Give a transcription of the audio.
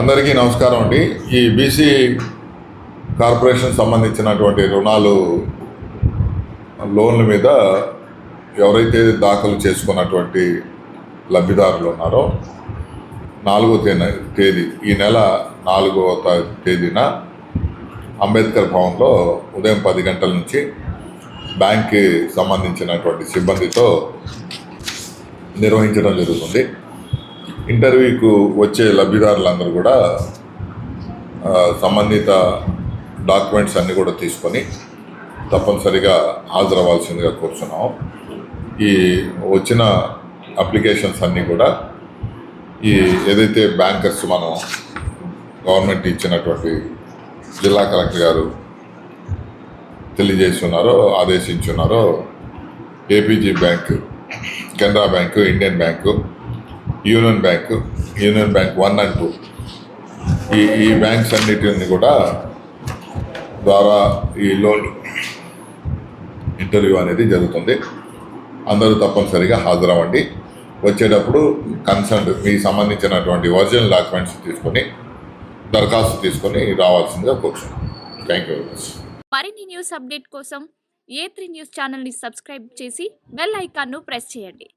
అందరికీ నమస్కారం అండి. ఈ బీసీ కార్పొరేషన్ సంబంధించినటువంటి రుణాలు లోన్ల మీద ఎవరైతే దాఖలు చేసుకున్నటువంటి లబ్ధిదారులు ఉన్నారో నాలుగో తేదీ తేదీ ఈ నెల నాలుగవ తేదీన అంబేద్కర్ భవన్లో ఉదయం పది గంటల నుంచి బ్యాంక్కి సంబంధించినటువంటి సిబ్బందితో నిర్వహించడం జరుగుతుంది. ఇంటర్వ్యూకు వచ్చే లబ్ధిదారులందరూ కూడా సంబంధిత డాక్యుమెంట్స్ అన్నీ కూడా తీసుకొని తప్పనిసరిగా హాజరవ్వాల్సిందిగా కూర్చున్నాం ఈ వచ్చిన అప్లికేషన్స్ అన్నీ కూడా ఈ ఏదైతే బ్యాంకర్స్ మనం గవర్నమెంట్ ఇచ్చినటువంటి జిల్లా కలెక్టర్ గారు తెలియజేస్తున్నారో ఆదేశించున్నారో APG bank Canara bank Indian bank union bank union bank one and two. ఈ ఈ బ్యాంక్స్ అన్నిటిని కూడా ద్వారా ఈ లోన్ ఇంటర్వ్యూ అనేది జరుగుతుంది. అందరూ తప్పనిసరిగా హాజరవ్వండి. వచ్చేటప్పుడు కన్సర్న్ మీకు సంబంధించినటువంటి ఒరిజినల్ డాక్యుమెంట్స్ తీసుకొని దరఖాస్తు తీసుకొని రావాల్సిందిగా కూర్చున్నాం. థ్యాంక్ యూ వెరీ మచ్ మరిన్ని న్యూస్ అప్డేట్ కోసం ఏ త్రీ న్యూస్ ఛానల్ని సబ్స్క్రైబ్ చేసి బెల్ ఐకాన్ను ప్రెస్ చేయండి.